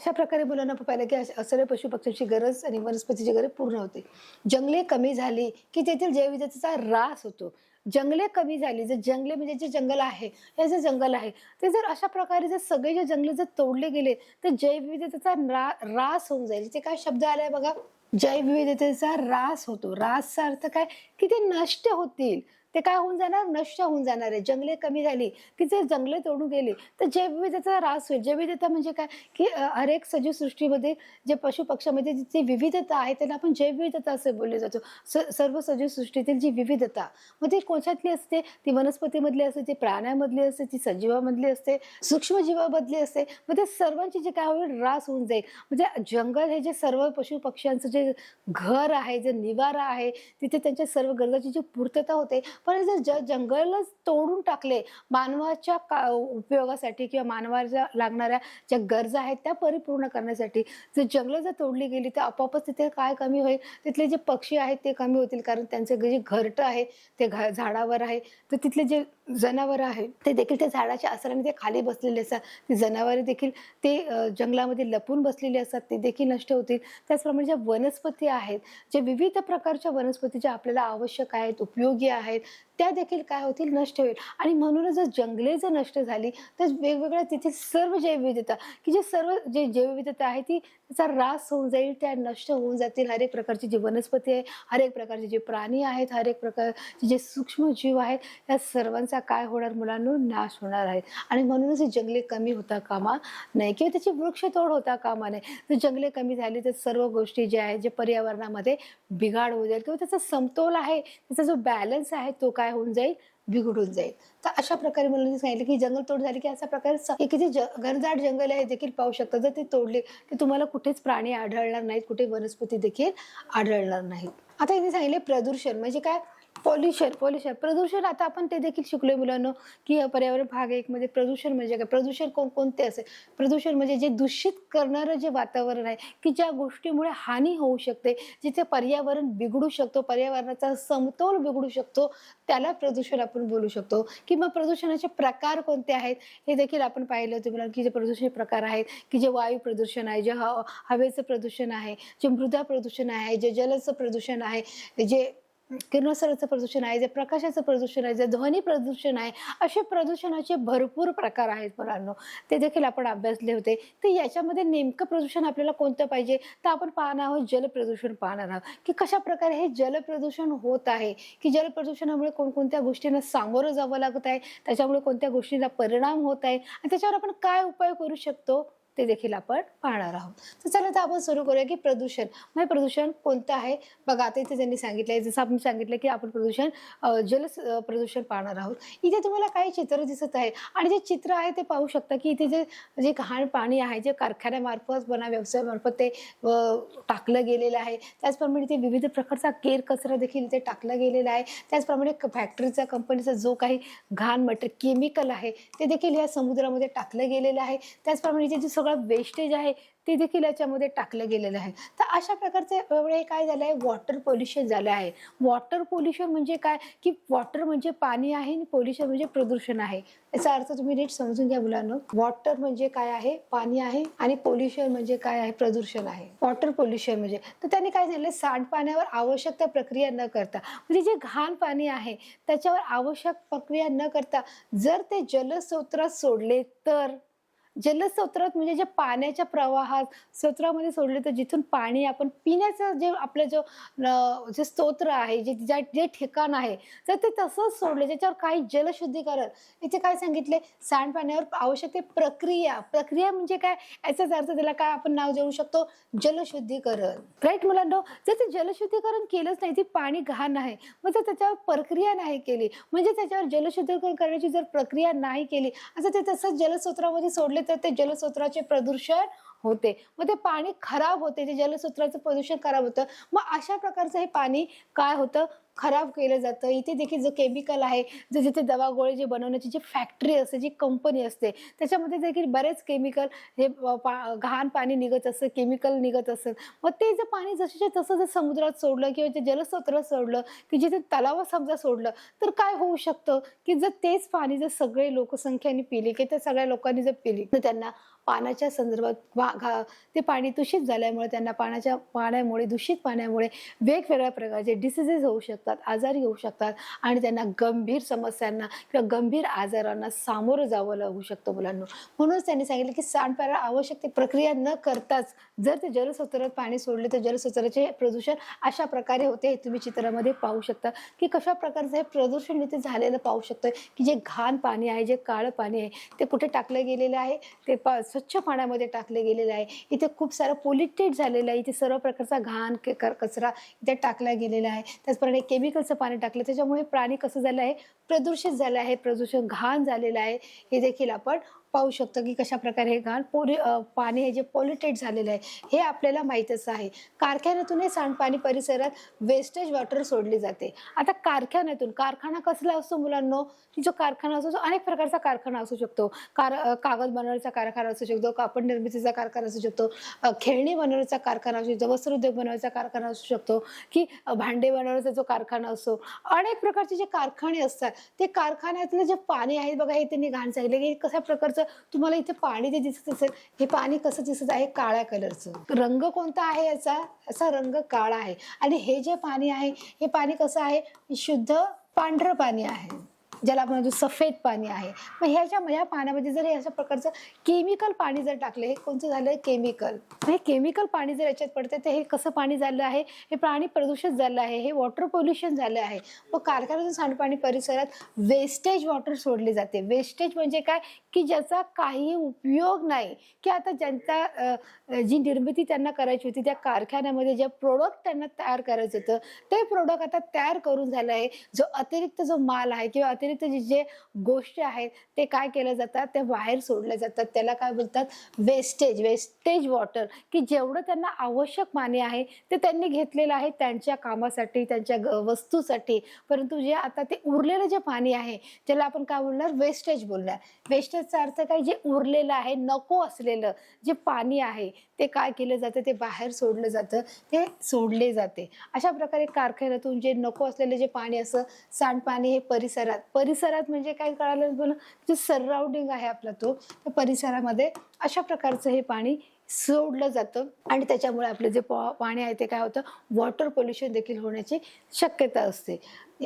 अशा प्रकारे मुलांना पाहिलं की सर्व पशु पक्ष्यांची गरज आणि वनस्पतीची गरज पूर्ण होते. जंगले कमी झाली की तेथील जैवविधतेचा ऱ्हास होतो. जंगले कमी झाली जर जंगले म्हणजे जे जंगल आहे हे जे जंगल आहे ते जर अशा प्रकारे जर सगळे जे जंगले जर तोडले गेले तर जैवविविधतेचा रा- ऱ्हास होऊन जाईल. ते काय शब्द आलाय बघा? जैवविविधतेचा ऱ्हास होतो. ऱ्हासचा अर्थ काय? की ते नष्ट होतील. ते काय होऊन जाणार? नष्ट होऊन जाणार आहे. जंगले कमी झाली की जे जंगले तोडून गेली तर जैवविधतेचा ऱ्हास होईल. जैवविधता म्हणजे काय की हरेक सजीव सृष्टीमध्ये जे पशु पक्षामध्ये जी विविधता आहे त्याला आपण जैवविविधता असे बोलले जातो. स- सर्व सजीव सृष्टीतील जी विविधता मग ती कोशातली असते? ती वनस्पतीमधली असते ती प्राण्यामधली असते ती सजीवामधली असते सूक्ष्मजीवामधली असते. मग ते सर्वांची जे काय होईल ऱ्हास होऊन जाईल. म्हणजे जंगल हे जे सर्व पशु पक्ष्यांचं जे घर आहे जे निवारा आहे तिथे त्यांच्या सर्व गरजाची जी पूर्तता होते पण जर ज जंगलच तोडून टाकले मानवाच्या का उपयोगासाठी किंवा मानवाच्या लागणाऱ्या ज्या गरजा आहेत त्या परिपूर्ण करण्यासाठी जर जंगलं जर तोडली गेली तर आपोआपच तिथे काय कमी होईल? तिथले जे पक्षी आहेत ते कमी होतील कारण त्यांचे जे घरटं आहे ते घ झाडावर आहे. तर तिथले जे जनावरं आहेत ते देखील त्या झाडाच्या आसराने ते खाली बसलेले असतात. ती जनावरे देखील ते जंगलामध्ये लपून बसलेले असतात ते देखील नष्ट होतील. त्याचप्रमाणे ज्या वनस्पती आहेत जे विविध प्रकारच्या वनस्पती ज्या आपल्याला आवश्यक आहेत उपयोगी आहेत त्या देखील काय होतील? नष्ट होईल. आणि म्हणूनच जर जंगले जर नष्ट झाली तर वेगवेगळ्या तिथे सर्व जैवविविधता की जे सर्व जे जैवविविधता आहे ती त्याचा ऱ्हास होऊन जाईल त्या नष्ट होऊन जातील. हर एक प्रकारची जी वनस्पती आहे हर एक प्रकारचे जे प्राणी आहेत हर एक प्रकारचे जे सूक्ष्म जीव आहेत या सर्वांचा काय होणार? मुलांनो नाश होणार आहे. आणि म्हणूनच हे जंगले कमी होता कामा नाही किंवा त्याची वृक्षतोड होता कामा नाही जर जंगले कमी झाली तर सर्व गोष्टी ज्या आहेत जे पर्यावरणामध्ये बिघाड होऊ जाईल. किंवा त्याचा समतोल आहे त्याचा जो बॅलन्स आहे तो काय होऊन जाईल? बिघडून जाईल. तर अशा प्रकारे मुलांनी सांगितलं की जंगल तोड झाली की अशा प्रकारे किती ज घनदाट जंगल आहे देखील पाहू शकता. जर ते तोडले की तुम्हाला कुठेच प्राणी आढळणार नाहीत कुठे वनस्पती देखील आढळणार नाहीत. आता यांनी सांगितले प्रदूषण म्हणजे काय? पॉल्युशन पॉल्युशन प्रदूषण आता आपण ते देखील शिकलोय मुलांना की पर्यावरण भाग एक मध्ये प्रदूषण म्हणजे काय? प्रदूषण कोण कोणते असेल? प्रदूषण म्हणजे जे दूषित करणारं जे वातावरण आहे की ज्या गोष्टीमुळे हानी होऊ शकते जिथे पर्यावरण बिघडू शकतो पर्यावरणाचा समतोल बिघडू शकतो त्याला प्रदूषण आपण बोलू शकतो. किंवा प्रदूषणाचे प्रकार कोणते आहेत? हे देखील आपण पाहिलं होतं मुलांना की जे प्रदूषण प्रकार आहेत की जे वायू प्रदूषण आहे जे हवेचं प्रदूषण आहे जे मृदा प्रदूषण आहे जे जलचं प्रदूषण आहे जे किरणोत्सर्गाचं प्रदूषण आहे जे प्रकाशाचं प्रदूषण आहे जे ध्वनी प्रदूषण आहे असे प्रदूषणाचे भरपूर प्रकार आहेत मुलांनो. ते देखील आपण अभ्यासले होते. तर याच्यामध्ये नेमकं प्रदूषण आपल्याला कोणतं पाहिजे? तर आपण पाहणार आहोत जलप्रदूषण पाहणार आहोत. की कशा प्रकारे हे जलप्रदूषण होत आहे? की जलप्रदूषणामुळे कोणकोणत्या गोष्टींना सामोरं जावं लागत आहे? त्याच्यामुळे कोणत्या गोष्टींना परिणाम होत आहे? आणि त्याच्यावर आपण काय उपाय करू शकतो? ते देखील आपण पाहणार आहोत. तर चला तर आपण सुरू करूया की प्रदूषण. म्हणजे प्रदूषण कोणतं आहे? बघा आता इथे त्यांनी आहे जसं आपण सांगितलं की आपण प्रदूषण जल प्रदूषण पाहणार आहोत. इथे तुम्हाला काही चित्र दिसत आहे. आणि जे चित्र आहे ते पाहू शकता की इथे जे जे घाण पाणी आहे जे कारखान्यामार्फत बना व्यवसायामार्फत ते टाकलं गेलेलं आहे. त्याचप्रमाणे ते विविध प्रकारचा केर कचरा देखील इथे टाकला गेलेला आहे. त्याचप्रमाणे फॅक्टरीचा कंपनीचा जो काही घाण मटेरियल केमिकल आहे ते देखील या समुद्रामध्ये टाकलं गेलेलं आहे. त्याचप्रमाणे इथे जे सगळं वेस्टेज आहे ते देखील याच्यामध्ये टाकलं गेलेलं आहे. तर अशा प्रकारचे एवढे काय झालं आहे? वॉटर पोल्युशन झालं आहे. वॉटर पोल्युशन म्हणजे काय? की वॉटर म्हणजे पाणी आहे आणि पोल्युशन म्हणजे प्रदूषण आहे. याचा अर्थ तुम्ही नीट समजून घ्या मुलांना. वॉटर म्हणजे काय आहे? पाणी आहे आणि पोल्युशन म्हणजे काय आहे? प्रदूषण आहे. वॉटर पोल्युशन म्हणजे. तर त्यांनी काय झालं सांडपाण्यावर आवश्यक त्या प्रक्रिया न करता म्हणजे जे घाण पाणी आहे त्याच्यावर आवश्यक प्रक्रिया न करता जर ते जलस्रोत्रात सोडले तर जलस्रोत्रात म्हणजे जे पाण्याच्या प्रवाहात स्रोत्रामध्ये सोडले तर जिथून पाणी आपण पिण्याचं जे आपलं जो जे स्तोत्र आहे जे ज्या- जे ठिकाण आहे तर ते तसंच सोडले. ज्याच्यावर काही जलशुद्धीकरण इथे काय सांगितले? सांडपाण्यावर आवश्यक ते प्रक्रिया. प्रक्रिया म्हणजे काय? याचाच अर्थ त्याला काय आपण नाव देऊ शकतो? जलशुद्धीकरण. राईट मुलांना? जर ते जलशुद्धीकरण केलंच नाही ते पाणी घाण आहे. मग जर त्याच्यावर प्रक्रिया नाही केली म्हणजे त्याच्यावर जलशुद्धीकरण करण्याची जर प्रक्रिया नाही केली असं ते तसंच जलस्रोत्रामध्ये सोडले तर ते जलस्रोत्राचे प्रदूषण होते. मग ते पाणी खराब होते ते जलस्रोत्राचं प्रदूषण खराब होतं. मग अशा प्रकारचं हे पाणी काय होतं? खराब केलं जातं. इथे देखील जो केमिकल आहे जे जिथे दवा गोळे जे बनवण्याची जी फॅक्टरी असते जी कंपनी असते त्याच्यामध्ये देखील बरेच केमिकल हे पा- घाण पाणी निघत असतं केमिकल निघत असतं. मग ते जर पाणी जसेच्या तसं जर समुद्रात सोडलं किंवा जे जलस्रोत्रात सोडलं की जिथे तलावात समजा सोडलं तर काय होऊ शकतं? की जर तेच पाणी जर सगळे लोकसंख्येने पिली की त्या सगळ्या लोकांनी जर पिली तर त्यांना पाण्याच्या संदर्भात वा- घा- ते पाणी दूषित झाल्यामुळे त्यांना पाण्याच्या पाण्यामुळे दूषित पाण्यामुळे वेगवेगळ्या प्रकारचे डिसिजेस होऊ शकतात. आजारी होऊ शकतात आणि त्यांना गंभीर समस्यांना किंवा गंभीर आजारांना सामोरं जावं लागू शकतं मुलांना. म्हणूनच त्यांनी सांगितलं की सांडपाण्याला आवश्यक ती प्रक्रिया न करताच जर ते जलस्रोतात पाणी सोडले तर जलस्रोताचे प्रदूषण अशा प्रकारे होते हे तुम्ही चित्रामध्ये पाहू शकता. की कशा प्रकारचं हे प्रदूषण इथे झालेलं पाहू शकतोय? की जे घाण पाणी आहे जे काळं पाणी आहे ते कुठे टाकलं गेलेलं आहे? ते पा स्वच्छ पाण्यामध्ये टाकले गेलेलं आहे. इथे खूप सारं पोल्युटेड झालेलं आहे. इथे सर्व प्रकारचा घाण कचरा इथे टाकला गेलेला आहे. त्याचप्रमाणे केमिकलचं पाणी टाकलं. त्याच्यामुळे प्राणी कसं झालं आहे? प्रदूषित झालं आहे. प्रदूषण घाण झालेलं आहे. हे देखील आपण पाहू शकतो की कशा प्रकारे हे घाण पोरी पाणी हे जे पॉल्युटेड झालेलं आहे हे आपल्याला माहीतच आहे. कारखान्यातून हे सांडपाणी परिसरात वेस्टेज वॉटर सोडली जाते. आता कारखान्यातून कारखाना कसला असतो मुलांनो? जो कारखाना असतो तो अनेक प्रकारचा कारखाना असू शकतो. कार कागद बनवण्याचा कारखाना असू शकतो कापड निर्मितीचा कारखाना असू शकतो खेळणी बनवण्याचा कारखाना असू शकतो वस्त्रोद्योग बनवण्याचा कारखाना असू शकतो की भांडे बनवण्याचा जो कारखाना असतो. अनेक प्रकारचे जे कारखाने असतात ते कारखान्यातलं जे पाणी आहे बघा हे त्यांनी घाण सांगितलं की कशा प्रकारचं तुम्हाला इथे पाणी जे दिसत असेल हे पाणी कसं दिसत आहे? काळ्या कलरचं. रंग कोणता आहे याचा? याचा रंग काळा आहे. आणि हे जे पाणी आहे हे पाणी कसं आहे? शुद्ध पांढरं पाणी आहे. ज्याला आपण म्हणतो सफेद पाणी आहे. मग ह्याच्या ह्या पाण्यामध्ये जर हे अशा प्रकारचं केमिकल पाणी जर टाकलं हे कोणतं झालं? केमिकल. हे केमिकल पाणी जर याच्यात पडते तर हे कसं पाणी झालं आहे? हे पाणी प्रदूषित झालं आहे. हे वॉटर पोल्युशन झालं आहे. व कारखान्यातून सांडपाणी परिसरात वेस्टेज वॉटर सोडले जाते. वेस्टेज म्हणजे काय? की ज्याचा काही उपयोग नाही. की आता ज्यांचा जी निर्मिती त्यांना करायची होती त्या कारखान्यामध्ये जे प्रोडक्ट त्यांना तयार करायचं होतं ते प्रोडक्ट आता तयार करून झालं आहे. जो अतिरिक्त जो माल आहे किंवा अतिरिक्त जे जे गोष्टी आहेत ते काय केलं जातात? ते बाहेर सोडले जातात. त्याला काय बोलतात? वेस्टेज वेस्टेज वॉटर की जेवढं त्यांना आवश्यक पाणी आहे ते त्यांनी घेतलेलं आहे त्यांच्या कामासाठी त्यांच्या वस्तूसाठी. परंतु जे आता ते उरलेलं जे पाणी आहे ज्याला आपण काय बोलणार? वेस्टेज बोलणार. वेस्टेजचा अर्थ काय? जे उरलेलं आहे नको असलेलं जे पाणी आहे ते काय केलं जातं? ते बाहेर सोडलं जातं. ते सोडले जाते. अशा प्रकारे कारखान्यातून जे नको असलेलं जे पाणी असं सांडपाणी हे परिसरात परिसरात म्हणजे काय कळालं? बोल. जे सराउंडिंग आहे आपला तो त्या परिसरामध्ये अशा प्रकारचं हे पाणी सोडलं जातं आणि त्याच्यामुळे आपलं जे पाणी आहे ते काय होतं? वॉटर पोल्युशन देखील होण्याची शक्यता असते.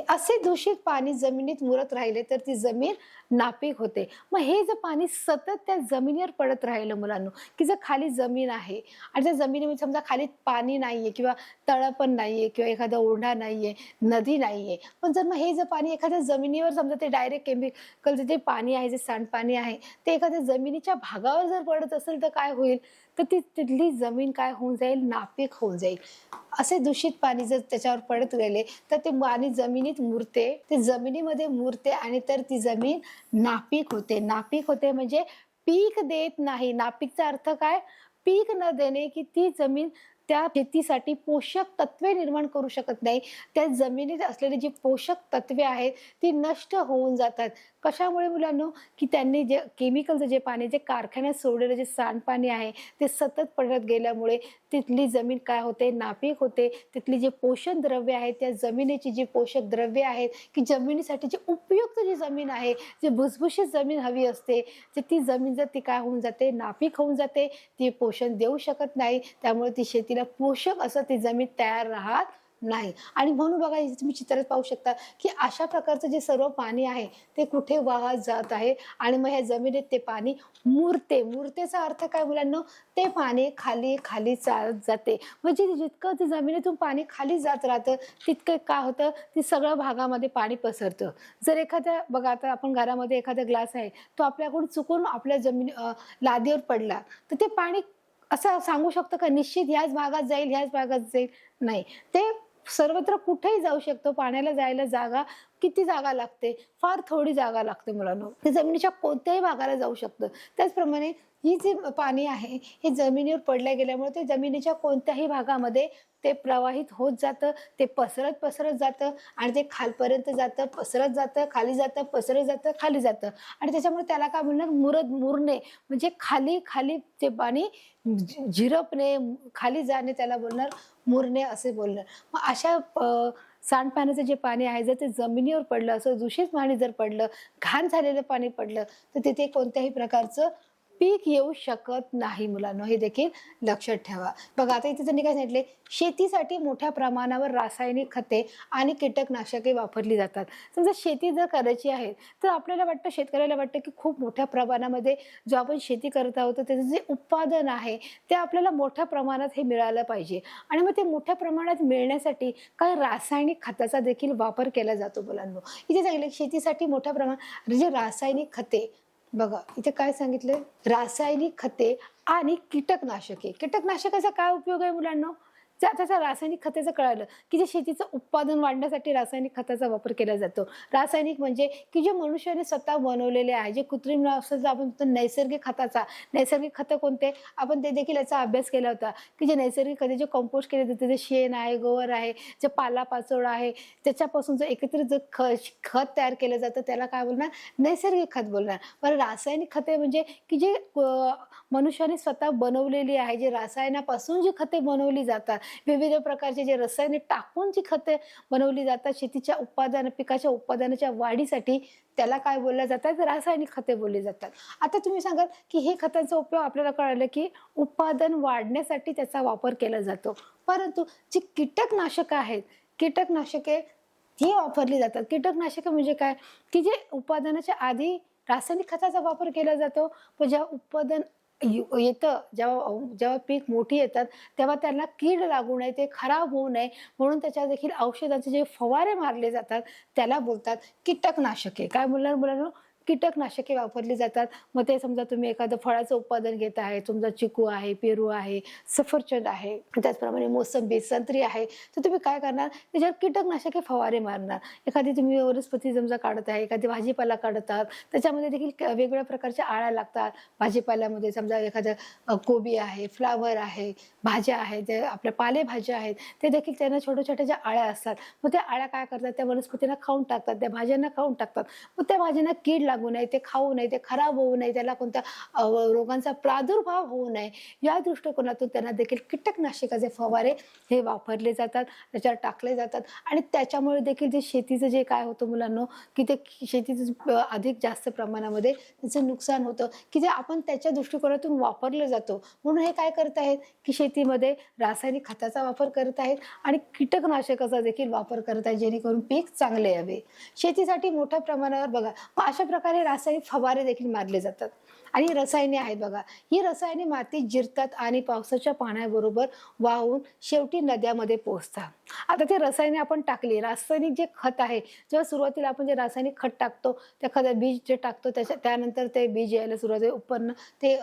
असे दूषित पाणी जमिनीत मुरत राहिले तर ती जमीन नापीक होते. मग हे जर पाणी सतत त्या जमिनीवर पडत राहिलं मुलांना की जर खाली जमीन आहे आणि त्या जमिनीमध्ये समजा खाली पाणी नाहीये किंवा तळं पण नाहीये किंवा एखादा ओढा नाहीये नदी नाहीये पण जर मग हे जर पाणी एखाद्या जमिनीवर समजा ते डायरेक्ट केमिकलचं जे पाणी आहे जे सांडपाणी आहे ते एखाद्या जमिनीच्या भागावर जर पडत असेल तर काय होईल? तर ती तिथली जमीन काय होऊन जाईल? नापीक होऊन जाईल. असे दूषित पाणी जर त्याच्यावर पडत गेले तर ते पाणी जमिनीत मुरते ते जमिनीमध्ये मुरते आणि तर ती जमीन नापीक होते. नापीक होते म्हणजे पीक देत नाही. नापीकचा अर्थ काय? पीक न देणे की ती जमीन त्या शेतीसाठी पोषक तत्वे निर्माण करू शकत नाही. त्या जमिनीत असलेली जी पोषक तत्वे आहेत ती नष्ट होऊन जातात. कशामुळे मुलांनो? की त्यांनी जे केमिकलचं जे पाणी जे कारखान्यात सोडलेलं जे सांडपाणी आहे ते सतत पडत गेल्यामुळे तिथली जमीन काय होते? नापीक होते. तिथली जे पोषण द्रव्य आहेत त्या जमिनीची जी पोषक द्रव्य आहेत की जमिनीसाठी जी उपयुक्त जी जमीन आहे जी भुसभुशीत जमीन हवी असते तर ती जमीन जर ती काय होऊन जाते? नापीक होऊन जाते. ती पोषण देऊ शकत नाही. त्यामुळे ती शेतीला पोषक असं ती जमीन तयार राहत नाही. आणि म्हणून बघा इथे तुम्ही चित्रात पाहू शकता की अशा प्रकारचं जे सर्व पाणी आहे ते कुठे वाहत जात आहे आणि मग ह्या जमिनीत ते पाणी मुरते. मुरतेचा अर्थ काय मुलांना? ते पाणी खाली खाली चालत जाते. म्हणजे जितकं ते जमिनीतून पाणी खाली जात राहतं तितकं काय होतं? ते सगळ्या भागामध्ये पाणी पसरतं. जर एखाद्या बघा आता आपण घरामध्ये एखादा ग्लास आहे तो आपल्याकडून चुकून आपल्या जमीन लादीवर पडला तर ते पाणी असं सांगू शकतो का? निश्चित ह्याच भागात जाईल ह्याच भागात जाईल? नाही. ते सर्वत्र कुठेही जाऊ शकतो. पाण्याला जायला जागा किती जागा लागते? फार थोडी जागा लागते मुलांना. ते जमिनीच्या कोणत्याही भागाला जाऊ शकतं. त्याचप्रमाणे ही जी पाणी आहे हे जमिनीवर पडल्या गेल्यामुळे ते जमिनीच्या कोणत्याही भागामध्ये ते प्रवाहित होत जातं ते पसरत पसरत जातं आणि ते खालपर्यंत जातं पसरत जातं खाली जातं पसरत जातं खाली जातं. आणि त्याच्यामुळे त्याला काय म्हणणार मुरत मुरणे म्हणजे खाली खाली ते पाणी झिरपणे खाली जाणे त्याला बोलणार मुरणे असे बोलणार. मग अशा सांडपाण्याचं जे पाणी आहे जर ते जमिनीवर पडलं असं दूषित पाणी जर पडलं घाण झालेलं पाणी पडलं तर तिथे कोणत्याही प्रकारचं पीक येऊ शकत नाही मुलांना. हे देखील लक्षात ठेवा. बघा आता इथे त्यांनी काय सांगितले शेतीसाठी मोठ्या प्रमाणावर रासायनिक खते आणि कीटकनाशके वापरली जातात. समजा शेती जर करायची आहे तर आपल्याला वाटतं शेतकऱ्याला वाटतं की खूप मोठ्या प्रमाणामध्ये जो आपण शेती करत आहोत तर त्याचं जे उत्पादन आहे ते आपल्याला मोठ्या प्रमाणात हे मिळालं पाहिजे. आणि मग ते मोठ्या प्रमाणात मिळण्यासाठी काही रासायनिक खताचा देखील वापर केला जातो मुलांना. इथे सांगितलं शेतीसाठी मोठ्या प्रमाणात जे रासायनिक खते बघा इथे काय सांगितलंय? रासायनिक खते आणि कीटकनाशके. कीटकनाशकाचा काय उपयोग आहे मुलांना? त्या- त्याचा रासायनिक खताचं कळालं की जे शेतीचं उत्पादन वाढण्यासाठी रासायनिक खताचा वापर केला जातो. रासायनिक म्हणजे की जे मनुष्याने स्वतः बनवलेले आहे जे कृत्रिम आपण नैसर्गिक खताचा नैसर्गिक खतं कोणते? आपण ते देखील याचा अभ्यास केला होता की जे नैसर्गिक खते जे कंपोस्ट केले जाते जे शेण आहे गोवर आहे जे पालापाचोळा आहे त्याच्यापासून जर एकत्रित जर ख खत तयार केलं जातं त्याला काय बोलणार? नैसर्गिक खत बोलणार. पण रासायनिक खते म्हणजे की जे मनुष्याने स्वतः बनवलेली आहे जे रासायनापासून जी खते बनवली जातात विविध प्रकारचे जे रसायने टाकून जी खते बनवली जातात शेतीच्या उत्पादन पिकाच्या उत्पादनाच्या वाढीसाठी त्याला काय बोलल्या जातात? रासायनिक खते बोलली जातात. आता तुम्ही सांगाल की हे खतांचा उपयोग आपल्याला कळालं की उत्पादन वाढण्यासाठी त्याचा वापर केला जातो. परंतु जी कीटकनाशकं आहेत कीटकनाशके ही वापरली जातात. कीटकनाशके म्हणजे काय? की जे उत्पादनाच्या आधी रासायनिक खताचा वापर केला जातो पण जेव्हा उत्पादन यु- येतं. जेव्हा जेव्हा पीक मोठी येतात तेव्हा त्यांना कीड लागू नये ते खराब होऊ नये. म्हणून त्याच्या देखील औषधाचे जे फवारे मारले जातात त्याला बोलतात कीटकनाशके. काय बोलणार मुलांना? कीटकनाशके वापरली जातात. मग ते समजा तुम्ही एखादं फळाचं उत्पादन घेत आहे तुमचा चिकू आहे पेरू आहे सफरचंद आहे त्याचप्रमाणे मोसंबी संत्री आहे तर तुम्ही काय करणार? त्याच्यावर कीटकनाशके फवारे मारणार. एखादी तुम्ही वनस्पती समजा काढत आहे एखादी भाजीपाला काढत आहात त्याच्यामध्ये देखील क- वेगवेगळ्या प्रकारच्या आळ्या लागतात. भाजीपाल्यामध्ये समजा एखादं कोबी आहे फ्लावर आहे भाज्या आहेत जे आपल्या पालेभाज्या आहेत ते देखील त्यांना छोट्या छोट्या ज्या आळ्या असतात मग त्या आळ्या काय करतात? त्या वनस्पतींना खाऊन टाकतात त्या भाज्यांना खाऊन टाकतात. मग त्या भाज्यांना कीड लागू नये ते खाऊ नये ते खराब होऊ नये त्याला कोणत्या रोगांचा प्रादुर्भाव होऊ नये या दृष्टिकोनातून त्यांना देखील कीटकनाशकाचे फवारे हे वापरले जातात त्याच्यावर टाकले जातात आणि त्याच्यामुळे देखील जे शेतीचं जे काय होतं मुलांना की ते शेतीचं अधिक जास्त प्रमाणामध्ये त्याचं नुकसान होतं की जे आपण त्याच्या दृष्टिकोनातून वापरलं जातो. म्हणून हे काय करत आहेत की शेतीमध्ये रासायनिक खताचा वापर करत आहेत आणि कीटकनाशकाचा देखील वापर करत आहेत जेणेकरून पीक चांगले यावे. शेतीसाठी मोठ्या प्रमाणावर बघा अशा प्रकारे रासायनिक फवारे देखील मारले जातात. आणि रसायने आहेत बघा. ही रसायने मातीत जिरतात आणि पावसाच्या पाण्याबरोबर वाहून शेवटी नद्यामध्ये पोहोचतात. आता ते रसायने आपण टाकली रासायनिक जे खत आहे जेव्हा सुरुवातीला आपण जे रासायनिक खत टाकतो त्या खतात बीज जे टाकतो त्याच्या त्यानंतर ते बीज यायला सुरुवात होते, उत्पन्न ते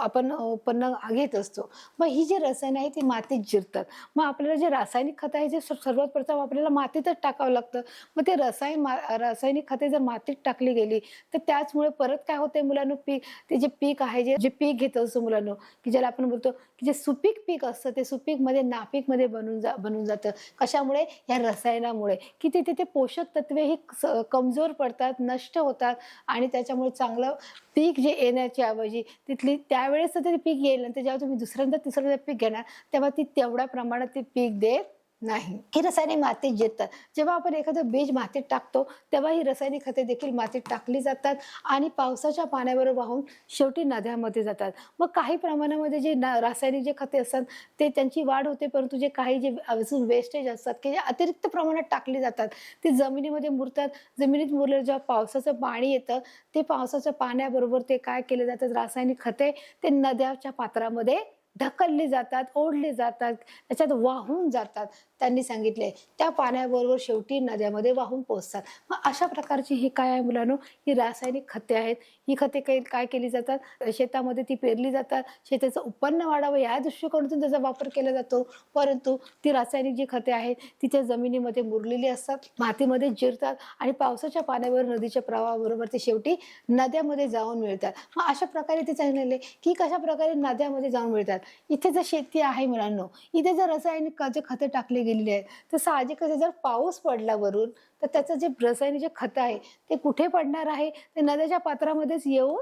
आपण उत्पन्न घेत असतो. मग ही जी रसायनं आहे ती मातीत जिरतात. मग आपल्याला जे रासायनिक खत आहे जे सर्वात प्रथम आपल्याला मातीतच टाकावं लागतं. मग ते रसायन मा रासायनिक खते जर मातीत टाकली गेली तर त्याचमुळे परत काय होते मुलांना? पीक ते जे पीक आहे जे जे पीक घेत असतो मुलांना की ज्याला आपण बोलतो की जे सुपीक पीक असतं ते सुपीकमध्ये नापीकमध्ये बनून जा बनून जातं. कशामुळे? या रसायनामुळे. की तिथे ते पोषक तत्वे ही स- कमजोर पडतात नष्ट होतात आणि त्याच्यामुळे चांगलं पीक जे येण्याची ऐवजी तिथली त्यावेळेस ते पीक येईल. नंतर जेव्हा तुम्ही दुसऱ्यांदा तिसऱ्यांदा पीक घेणार तेव्हा ती तेवढ्या प्रमाणात ते पीक देत नाही. ही रसायने मातीत जिरतात जेव्हा आपण एखादं बीज मातीत टाकतो तेव्हा ही रासायनिक खते देखील मातीत टाकली जातात आणि पावसाच्या पाण्याबरोबर वाहून शेवटी नद्यामध्ये जातात. मग काही प्रमाणामध्ये जे ना रासायनिक जे खते असतात ते त्यांची वाढ होते परंतु जे काही जे अजून वेस्टेज असतात की जे अतिरिक्त प्रमाणात टाकली जातात ते जमिनीमध्ये मुरतात. जमिनीत मुरलं जेव्हा पावसाचं पाणी येतं ते पावसाच्या पाण्याबरोबर ते काय केले जातात? रासायनिक खते ते नद्याच्या पात्रामध्ये ढकलले जातात ओढले जातात त्याच्यात वाहून जातात. त्यांनी सांगितले त्या पाण्याबरोबर शेवटी नद्यामध्ये वाहून पोचतात मग अशा प्रकारची ही काय आहे मुलांनो? ही रासायनिक खते आहेत. ही खते काही काय केली जातात? शेतामध्ये ती पेरली जातात. शेताचं उत्पन्न वाढावं या दृष्टिकोनातून त्याचा वापर केला जातो. परंतु ती रासायनिक जी खते आहेत ती त्या जमिनीमध्ये मुरलेली असतात मातीमध्ये जिरतात आणि पावसाच्या पाण्यावर नदीच्या प्रवाहाबरोबर ते शेवटी नद्यामध्ये जाऊन मिळतात. मग अशा प्रकारे ते सांगितलेले की कशा प्रकारे नद्यामध्ये जाऊन मिळतात? इथे जर शेती आहे मुलांनो इथे जर रासायनिक जे खतं टाकले गेलेले आहेत तर साहजिकच जर पाऊस पडला वरून तर त्याचं जे रसायनिक जे खतं आहे ते कुठे पडणार आहे? ते नद्याच्या पात्रामध्येच येऊन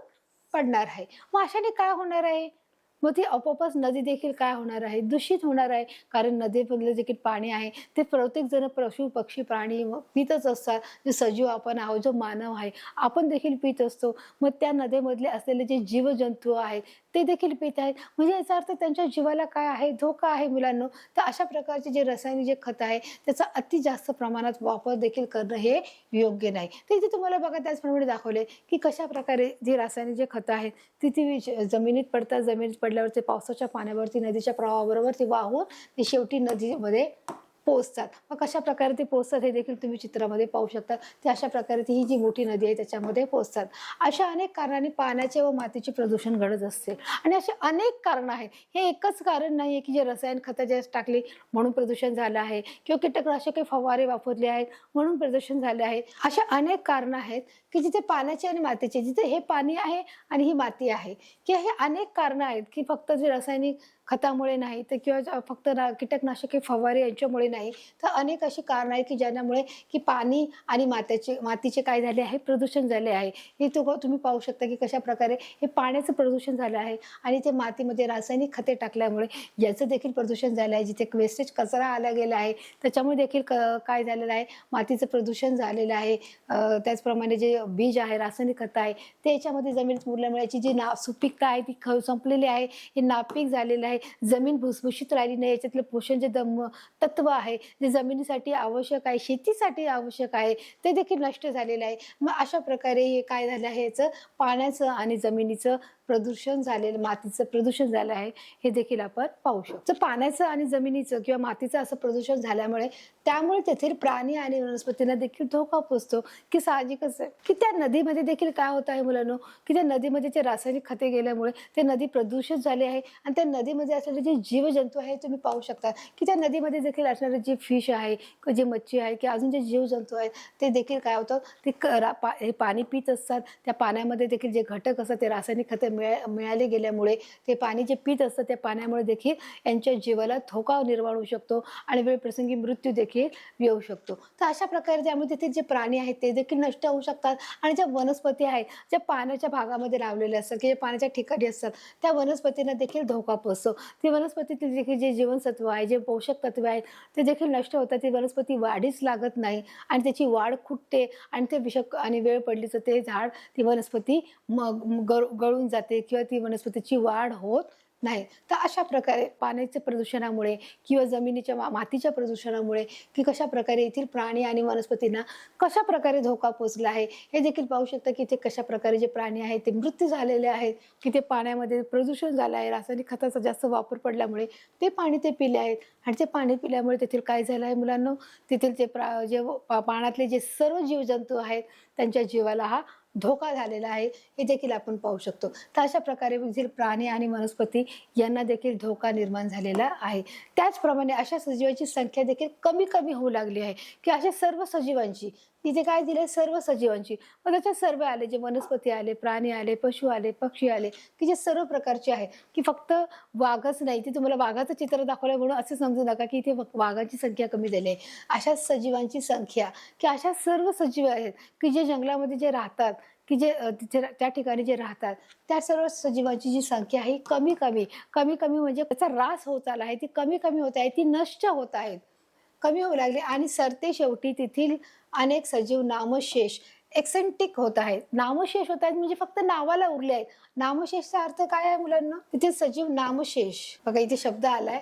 पडणार आहे. मग अशाने काय होणार आहे? मग ती आपोआपच नदी देखील काय होणार आहे? दूषित होणार आहे. कारण नदीमधलं की पाणी आहे ते प्रत्येक जण पशु पक्षी प्राणी पितच असतात. जे सजीव आपण आहोत जो मानव आहे आपण देखील पित असतो. मग त्या नदीमधले असलेले जे जीवजंतू आहेत ते देखील पित आहेत. म्हणजे याचा अर्थ त्यांच्या जीवाला काय आहे? धोका आहे मुलांना. तर अशा प्रकारचे जे रासायनिक जे खत आहे त्याचा अति जास्त प्रमाणात वापर देखील करणं हे योग्य नाही. तर इथे तुम्हाला बघा त्याचप्रमाणे दाखवले की कशा प्रकारे जी रासायनिक जे खतं आहेत ती ती ज- जमिनीत पडतात. जमिनीत पडल्यावर ते पावसाच्या पाण्यावरती नदीच्या प्रवाहाबरोबर ती वाहून ते शेवटी नदीमध्ये पोचतात मग कशा प्रकारे ते पोचतात हे देखील तुम्ही चित्रामध्ये पाहू शकता. ते अशा प्रकारे ती ही जी मोठी नदी आहे त्याच्यामध्ये पोचतात अशा अनेक कारणांनी पाण्याचे व मातीचे प्रदूषण घडत असते. आणि असे अनेक कारण आहेत. हे एकच कारण नाही आहे की जे रसायन खतं जे टाकली म्हणून प्रदूषण झालं आहे किंवा कीटकनाशके फवारे वापरले आहेत म्हणून प्रदूषण झाले आहे. अशा अनेक कारणं आहेत की जिथे पाण्याचे आणि मातीचे जिथे हे पाणी आहे आणि ही माती आहे. की हे अनेक कारणं आहेत की फक्त जे रासायनिक खतामुळे नाही तर किंवा फक्त कीटकनाशके फवारे यांच्यामुळे नाही. तर अनेक अशी कारणं आहेत की ज्यामुळे की पाणी आणि मात्याचे मातीचे काय झाले आहे? प्रदूषण झाले आहे. हे तो तुम्ही पाहू शकता की कशा प्रकारे हे पाण्याचं प्रदूषण झालं आहे आणि ते मातीमध्ये रासायनिक खते टाकल्यामुळे याचं देखील प्रदूषण झालं आहे जिथे वेस्टेज कचरा आला गेला आहे त्याच्यामुळे देखील क काय झालेलं आहे? मातीचं प्रदूषण झालेलं आहे. त्याचप्रमाणे जे बीज आहे रासायनिक खतं आहे ते याच्यामध्ये जमिनीत मुरल्यामुळे याची जी ना सुपीकता आहे ती ख संपलेली आहे. हे नापीक झालेलं आहे. जमीन भुसभुशीत राहिली नाही. याच्यातलं पोषण जे दम तत्व आहे आहे. जे जमिनीसाठी आवश्यक आहे शेतीसाठी आवश्यक आहे ते देखील नष्ट झालेलं आहे. मग अशा प्रकारे हे काय झालं आहे याचं? पाण्याचं आणि जमिनीचं प्रदूषण झालेलं मातीचं प्रदूषण झालं आहे हे देखील आपण पाहू शकतो. पाण्याचं आणि जमिनीचं किंवा मातीचं असं प्रदूषण झाल्यामुळे त्यामुळे तेथील प्राणी आणि वनस्पतींना देखील धोका पोचतो. की साहजिकच आहे. की त्या नदीमध्ये देखील काय होत आहे मुलांनो? की त्या नदीमध्ये जे रासायनिक खते गेल्यामुळे ते नदी प्रदूषित झाली आहे आणि त्या नदीमध्ये असलेले जे जीवजंतू आहे तुम्ही पाहू शकता. की त्या नदीमध्ये देखील असणारे जे फिश आहे किंवा जे मच्छी आहे किंवा अजून जे जीवजंतू आहेत ते देखील काय होतं ते पा- हे पाणी पित असतात. त्या पाण्यामध्ये देखील जे घटक असतात ते रासायनिक खते मिळा मिळाले गेल्यामुळे ते पाणी जे पित असतं त्या पाण्यामुळे देखील यांच्या जीवाला धोका निर्माण होऊ शकतो आणि वेळप्रसंगी मृत्यू देखील येऊ शकतो. तर अशा प्रकारे त्यामुळे तिथे जे प्राणी आहेत ते देखील नष्ट होऊ शकतात आणि ज्या वनस्पती आहेत ज्या पाण्याच्या भागामध्ये लावलेल्या असतात किंवा पाण्याच्या ठिकाणी असतात त्या वनस्पतींना देखील धोका पोचतो ती वनस्पतीतील देखील जे जीवनसत्व आहे जे पोषक तत्व आहेत ते देखील नष्ट होतात. ती वनस्पती वाढीच लागत नाही आणि त्याची वाढ खुटते आणि ते विषक आणि वेळ पडली तर ते झाड ती वनस्पती मग गळ गळून जाते. जाते किंवा ती वनस्पतीची वाढ होत नाही. तर अशा प्रकारे पाण्याच्या प्रदूषणामुळे किंवा जमिनीच्या मा- मातीच्या प्रदूषणामुळे की कशा प्रकारे येथील प्राणी आणि वनस्पतींना कशा प्रकारे धोका पोचला आहे हे देखील पाहू शकता की ते कशा प्रकारे जे प्राणी आहेत ते मृत्यू झालेले आहेत की ते पाण्यामध्ये प्रदूषण झालं आहे रासायनिक खताचा जास्त वापर पडल्यामुळे ते पाणी ते पिले आहेत. आणि ते पाणी पिल्यामुळे तेथील काय झालं आहे मुलांना? तेथील जे प्रा जे पा- पाण्यातले जे सर्व जीवजंतू आहेत त्यांच्या जीवाला हा धोका झालेला आहे हे देखील आपण पाहू शकतो. तर अशा प्रकारे प्राणी आणि वनस्पती यांना देखील धोका निर्माण झालेला आहे. त्याचप्रमाणे अशा सजीवांची संख्या देखील कमी कमी होऊ लागली आहे की अशा सर्व सजीवांची तिथे काय दिले? सर्व सजीवांची. मग त्याच्यात सर्व आले जे वनस्पती आले प्राणी आले पशु आले पक्षी आले की जे सर्व प्रकारचे आहेत. की फक्त वाघच नाही ते तुम्हाला वाघाचं चित्र दाखवलं म्हणून असं समजू नका की इथे वाघाची वाघांची संख्या कमी झाली आहे. अशा सजीवांची संख्या की अशा सर्व सजीव आहेत की जे जंगलामध्ये जे राहतात की जे तिथे त्या ठिकाणी जे राहतात त्या सर्व सजीवांची जी संख्या आहे ही कमी कमी कमी कमी म्हणजे त्याचा ऱ्हास होत आला आहे ती कमी कमी होत आहे ती नष्ट होत आहेत. कमी होऊ लागले आणि सरते शेवटी तेथील अनेक सजीव नामशेष एक्सेंटिक होत आहेत. नामशेष होत आहेत म्हणजे फक्त नावाला उरले आहेत. नामशेषचा अर्थ काय आहे मुलांना? तिथे सजीव नामशेष. बघा इथे शब्द आलाय.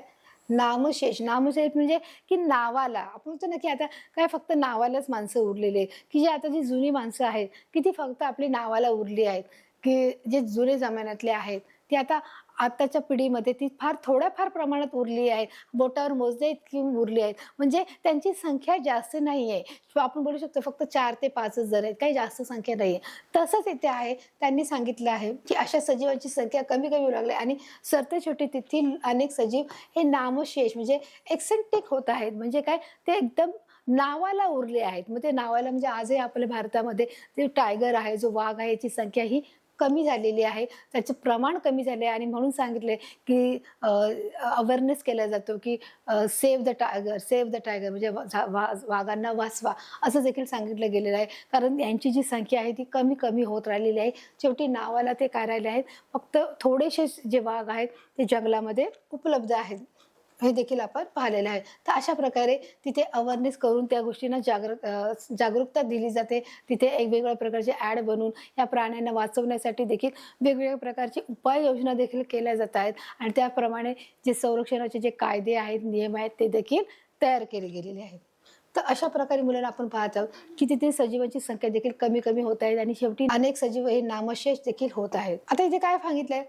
नामशेष. नामशेष म्हणजे की नावाला. आपण म्हणतो ना की आता काय फक्त नावालाच माणसं उरलेली की जे आता जी जुनी माणसं आहेत की ती फक्त आपली नावाला उरली आहेत. की जे जुने जमान्यातले आहेत. ते आता आताच्या पिढीमध्ये ती फार थोड्याफार प्रमाणात उरली आहे. बोटावर मोजले इतकी उरली आहेत. म्हणजे त्यांची संख्या जास्त नाही आहे किंवा आपण बोलू शकतो फक्त चार ते पाचच जण आहेत. काही जास्त संख्या नाही आहे तसंच इथे आहे. त्यांनी सांगितलं आहे की अशा सजीवांची संख्या कमी कमी होऊ लागली आणि सरते छोटी तेथील अनेक सजीव हे नामशेष म्हणजे एक्सेंटिक होत आहेत. म्हणजे काय? ते एकदम नावाला उरले आहेत. मग ते नावाला म्हणजे आजही आपल्या भारतामध्ये ते टायगर आहे. जो वाघ आहे याची संख्या ही कमी झालेली आहे त्याचे प्रमाण कमी झाले आहे आणि म्हणून सांगितले की अवेअरनेस केला जातो की save the tiger save the tiger म्हणजे झा- वा- वाघांना वाचवा असं देखील सांगितलं गेलेलं आहे. कारण यांची जी संख्या आहे ती कमी कमी होत राहिलेली आहे. शेवटी नावाला ते काय राहिले आहेत? फक्त थोडेसे जे वाघ आहेत ते जंगलामध्ये उपलब्ध आहेत. हे देखील आपण पाहिलेलं आहे. तर अशा प्रकारे तिथे अवेअरनेस करून त्या गोष्टींना जागृत जागरूकता दिली जाते. तिथे वेगवेगळ्या प्रकारचे ॲड बनवून या प्राण्यांना वाचवण्यासाठी देखील वेगवेगळ्या प्रकारची उपाययोजना देखील केल्या जात आहेत. आणि त्याप्रमाणे जे संरक्षणाचे जे कायदे आहेत नियम आहेत ते देखील तयार केले गेलेले आहेत. तर अशा प्रकारे मुलांना आपण पाहत आहोत की तिथे सजीवांची संख्या देखील कमी कमी होत आहेत आणि शेवटी अनेक सजीव हे नामशेष देखील होत आहेत. आता इथे काय सांगितलंय?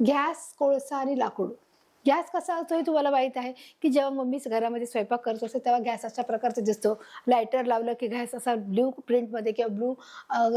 गॅस कोळसा आणि लाकूड. गॅस कसा असतो हे तुम्हाला माहीत आहे की जेव्हा मम्मीच घरामध्ये स्वयंपाक करत असते तेव्हा गॅस अशा प्रकारचा दिसतो. लायटर लावलं की गॅस असा ब्ल्यू प्रिंटमध्ये किंवा ब्लू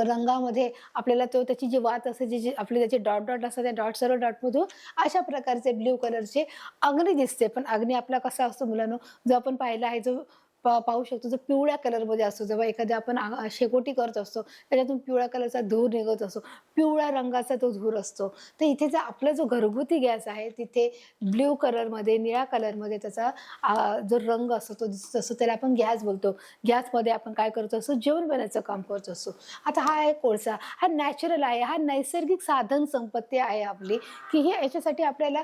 रंगामध्ये आपल्याला तो त्याची जी वात असते जी जी आपले त्याचे डॉट डॉट असतात त्या डॉट सर्व डॉटमधून अशा प्रकारचे ब्ल्यू कलरचे अग्नी दिसते. पण अग्नी आपला कसा असतो मुलांनो? जो आपण पाहिला आहे जो पाहू शकतो. जो पिवळ्या कलरमध्ये असतो जेव्हा एखाद्या आपण शेकोटी करत असतो त्याच्यातून पिवळ्या कलरचा धूर निघत असतो. पिवळ्या रंगाचा तो धूर असतो. तर इथे जर आपला जो घरगुती गॅस आहे तिथे ब्ल्यू कलरमध्ये निळ्या कलरमध्ये त्याचा जो रंग असतो तो दिसत असतो त्याला आपण गॅस बोलतो गॅसमध्ये आपण काय करतो असतो जेवण बनायचं काम करत असतो. आता हा आहे कोळसा हा नॅचरल आहे हा नैसर्गिक साधन संपत्ती आहे आपली की हे याच्यासाठी आपल्याला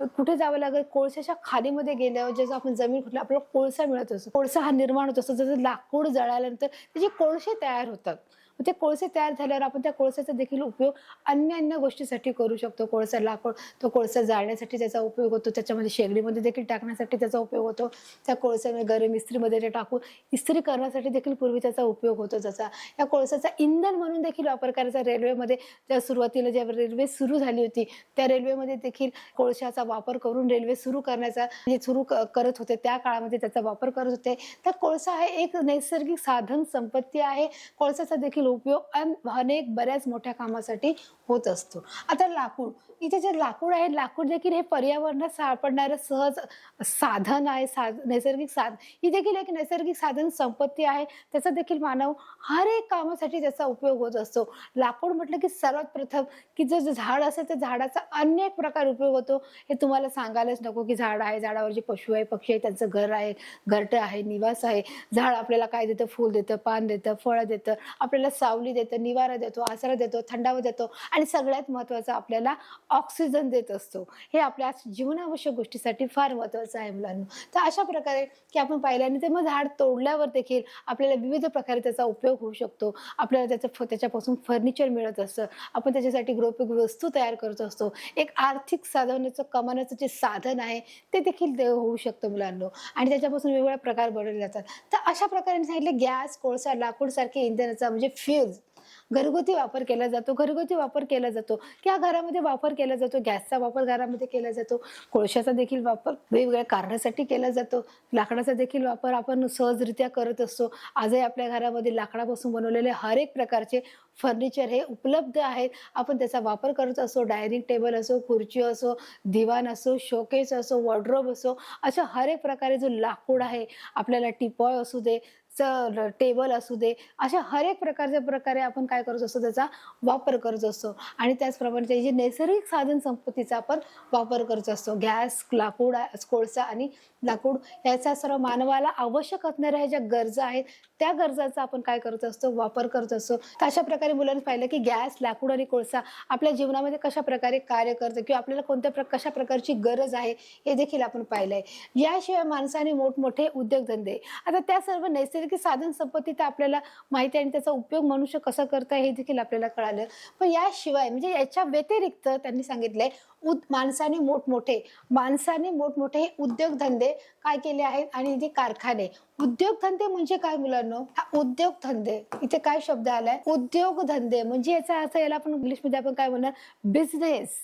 कुठे जावं लागेल? कोळशाच्या खालीमध्ये गेल्यावर जसं आपण जमीन कुठला आपल्याला कोळसा मिळत असतो. कोळसा हा निर्माण होत असतो. जसं लाकूड जळाल्यानंतर त्याचे कोळसे तयार होतात. ते कोळसे तयार झाल्यावर आपण त्या कोळशाचा देखील उपयोग अन्य अन्य गोष्टीसाठी करू शकतो. कोळसाला आपण तो कोळसा जाळण्यासाठी त्याचा उपयोग होतो. त्याच्यामध्ये शेगडीमध्ये देखील टाकण्यासाठी त्याचा उपयोग होतो. त्या कोळशामध्ये गरम इस्त्रीमध्ये ते टाकून इस्त्री करण्यासाठी देखील पूर्वी त्याचा उपयोग होतो त्याचा या कोळशाचा इंधन म्हणून देखील वापर करायचा. रेल्वेमध्ये त्या सुरुवातीला ज्या रेल्वे सुरू झाली होती त्या रेल्वेमध्ये देखील कोळशाचा वापर करून रेल्वे सुरू करण्याचा हे सुरू क- करत होते त्या काळामध्ये त्याचा वापर करत होते. तर कोळसा हे एक नैसर्गिक साधन संपत्ती आहे. कोळशाचा देखील उपयोग अन- अनेक बऱ्याच मोठ्या कामासाठी होत असतो. आता लाकूड इथे जे लाकूड आहे लाकूड देखील हे पर्यावरणात सापडणारं सहज साधन आहे सा नैसर्गिक साध ही देखील एक नैसर्गिक साधन संपत्ती आहे. त्याचा देखील मानव हर एक कामासाठी त्याचा उपयोग होत असतो. लाकूड म्हटलं की सर्वात प्रथम की जो झाड असेल त्या झाडाचा अनेक प्रकार उपयोग होतो. हे तुम्हाला सांगायलाच नको की झाड आहे झाडावर जे पशु आहे पक्षी आहे त्यांचं घर आहे घरटं आहे निवास आहे. झाड आपल्याला काय देतं? फूल देतं पान देतं फळं देतं आपल्याला सावली देतं निवारा देतो आसरा देतो थंडावा देतो. आणि सगळ्यात महत्त्वाचं आपल्याला ऑक्सिजन देत असतो. हे आपल्या जीवनावश्यक गोष्टीसाठी फार महत्त्वाचं आहे मुलांना. तर अशा प्रकारे की आपण पाहिल्याने ते मग झाड तोडल्यावर देखील आपल्याला विविध प्रकारे त्याचा उपयोग होऊ शकतो. आपल्याला त्याचं फ- त्याच्यापासून फर्निचर मिळत असतं. आपण त्याच्यासाठी गृहोपयोगी वस्तू तयार करत असतो. एक आर्थिक साधवण्याचं कमावण्याचं जे साधन आहे ते देखील होऊ शकतं मुलांना. आणि त्याच्यापासून वेगवेगळ्या प्रकार बनवले जातात. तर अशा प्रकारे सांगितले गॅस कोळसा लाकूड सारखे इंधनाचा म्हणजे फ्यूज घरगुती वापर केला जातो घरगुती वापर केला जातो. किंवा घरामध्ये वापर केला जातो गॅसचा वापर घरामध्ये केला जातो कोळशाचा देखील वापर वेगवेगळ्या कारणासाठी केला जातो लाकडाचा देखील वापर आपण सहजरित्या करत असतो. आजही आपल्या घरामध्ये लाकडापासून बनवलेले हर एक प्रकारचे फर्निचर हे उपलब्ध आहेत. आपण त्याचा वापर करत असो डायनिंग टेबल असो खुर्ची असो दिवाण असो शोकेस असो वॉर्ड्रोब असो अशा हर एक प्रकारे जो लाकूड आहे आपल्याला टिपॉय असू दे टेबल असू दे अशा हर एक प्रकारच्या प्रकारे आपण काय करत असतो त्याचा वापर करत असतो. आणि त्याचप्रमाणे त्याची नैसर्गिक साधन संपत्तीचा आपण वापर करत असतो. गॅस लाकूड कोळसा आणि लाकूड याचा सर्व मानवाला आवश्यक असणाऱ्या ज्या गरजा आहेत त्या गरजाचा आपण काय करत असतो वापर करत असतो. तर अशा प्रकारे मुलांनी पाहिलं की गॅस लाकूड आणि कोळसा आपल्या जीवनामध्ये कशा प्रकारे कार्य करतं किंवा आपल्याला कोणत्या प्र कशा प्रकारची गरज आहे हे देखील आपण पाहिलंय. याशिवाय माणसाने मोठमोठे उद्योगधंदे. आता त्या सर्व नैसर्गिक साधन संपत्ती तर आपल्याला माहिती आहे आणि त्याचा उपयोग मनुष्य कसा करता हे देखील आपल्याला कळालं. पण याशिवाय म्हणजे याच्या व्यतिरिक्त त्यांनी सांगितलंय उद माणसाने मोठमोठे माणसाने मोठमोठे हे उद्योगधंदे काय केले आहेत आणि जे कारखाने. उद्योगधंदे म्हणजे काय मुलांनो? हा उद्योगधंदे. इथे काय शब्द आलाय? उद्योगधंदे. म्हणजे याचा अर्थ याला आपण इंग्लिशमध्ये आपण काय म्हणणार? बिझनेस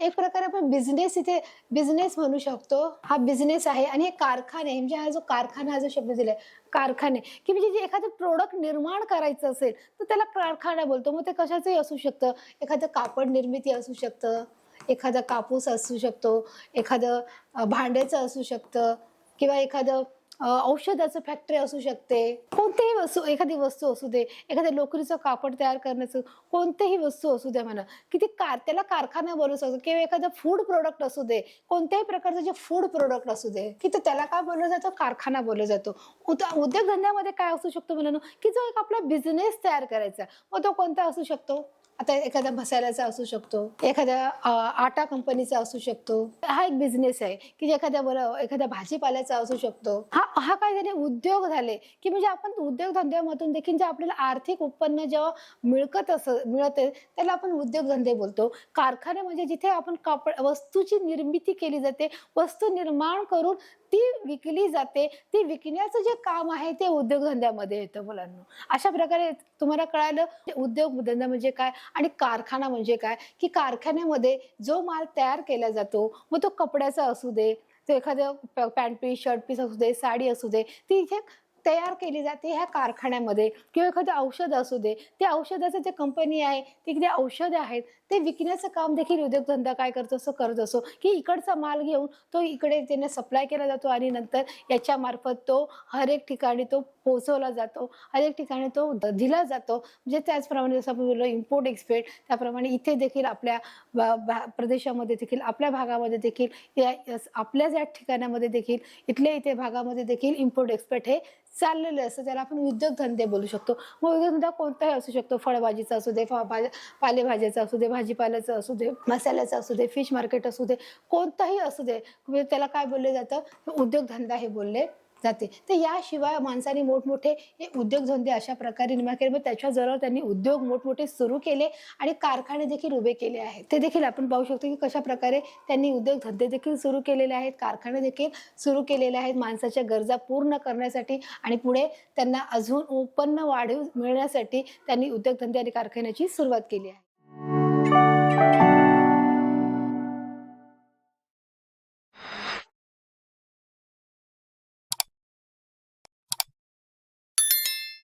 एक प्रकारे आपण बिझनेस इथे बिझनेस म्हणू शकतो. हा बिझनेस आहे आणि हे कारखाने म्हणजे हा जो कारखाना हा जो शब्द दिलाय कारखाने की म्हणजे जे एखादं प्रोडक्ट निर्माण करायचं असेल तर त्याला कारखाना बोलतो. मग ते कशाचंही असू शकतं. एखादं कापड निर्मिती असू शकतं एखादा कापूस असू शकतो एखादं भांड्याचं असू शकतं किंवा एखादं औषधाचं फॅक्टरी असू शकते. कोणतीही वस्तू एखादी वस्तू असू दे एखाद्या लोकरीचं कापड तयार करण्याचं कोणतेही वस्तू असू दे म्हणा किती कार त्याला कारखाना बोलू शकतो किंवा एखादं फूड प्रोडक्ट असू दे कोणत्याही प्रकारचं जे फूड प्रोडक्ट असू दे की तर त्याला काय बोललं जातं? कारखाना बोललं जातो. उद उद्योगधंद्यामध्ये काय असू शकतो मुलांना? की जो एक आपला बिझनेस तयार करायचा मग तो कोणता असू शकतो? आता एखाद्या मसाल्याचा असू शकतो एखाद्या आटा कंपनीचा असू शकतो. हा एक बिझनेस आहे की एखाद्या बरं एखाद्या भाजीपाल्याचा असू शकतो. हा हा काय झाले उद्योग झाले की म्हणजे आपण उद्योगधंद्यामधून देखील जे आपल्याला आर्थिक उत्पन्न जेव्हा मिळकत अस मिळते त्याला आपण उद्योगधंदे बोलतो. कारखाने म्हणजे जिथे आपण कापड वस्तूची निर्मिती केली जाते वस्तू निर्माण करून ती विकली जाते. ती विकण्याचं जे काम आहे ते उद्योगधंद्यामध्ये येतं मुलांना. अशा प्रकारे तुम्हाला कळालं उद्योगधंदा म्हणजे काय आणि कारखाना म्हणजे काय? की कारखान्यामध्ये जो माल तयार केला जातो मग तो कपड्याचा असू दे तो एखादं पॅन्ट पीस शर्ट पीस असू दे साडी असू दे ती इथे तयार केली जाते ह्या कारखान्यामध्ये. किंवा एखादं औषध असू दे. त्या औषधाचं जे कंपनी आहे तिकडे औषधं आहेत. ते विकण्याचं काम देखील उद्योगधंदा काय करतो असं करत असो. की इकडचा माल घेऊन तो इकडे त्याने सप्लाय केला जातो आणि नंतर याच्या मार्फत तो हर एक ठिकाणी तो पोहोचवला जातो हर एक ठिकाणी तो द- दिला जातो. म्हणजे त्याचप्रमाणे जसं आपण बोललो इम्पोर्ट एक्सपोर्ट त्याप्रमाणे इथे देखील आपल्या भा- प्रदेशामध्ये देखील आपल्या भागामध्ये देखील या आपल्याच या ठिकाणामध्ये देखील इथल्या इथे भागामध्ये देखील इम्पोर्ट एक्सपोर्ट हे चाललेलं असतं. त्याला आपण उद्योगधंदे बोलू शकतो. मग उद्योगधंदा कोणताही असू शकतो. फळभाजीचा असू दे भाज्या- पालेभाज्याचा असू दे भाजीपाल्याचं असू दे मसाल्याचं असू दे फिश मार्केट असू दे कोणताही असू दे म्हणजे त्याला काय बोलले जातं? उद्योगधंदा हे बोलले जाते. तर याशिवाय माणसाने मोठमोठे हे उद्योगधंदे अशा प्रकारे निर्माण केले. मग त्याच्याजवळ त्यांनी उद्योग मोठमोठे सुरू केले आणि कारखाने देखील उभे केले आहेत. ते देखील आपण पाहू शकतो की कशा प्रकारे त्यांनी उद्योगधंदे देखील सुरू केलेले आहेत कारखाने देखील सुरू केलेले आहेत माणसाच्या गरजा पूर्ण करण्यासाठी आणि पुढे त्यांना अजून उत्पन्न वाढीव मिळण्यासाठी त्यांनी उद्योगधंदे आणि कारखान्याची सुरुवात केली आहे. Thank you.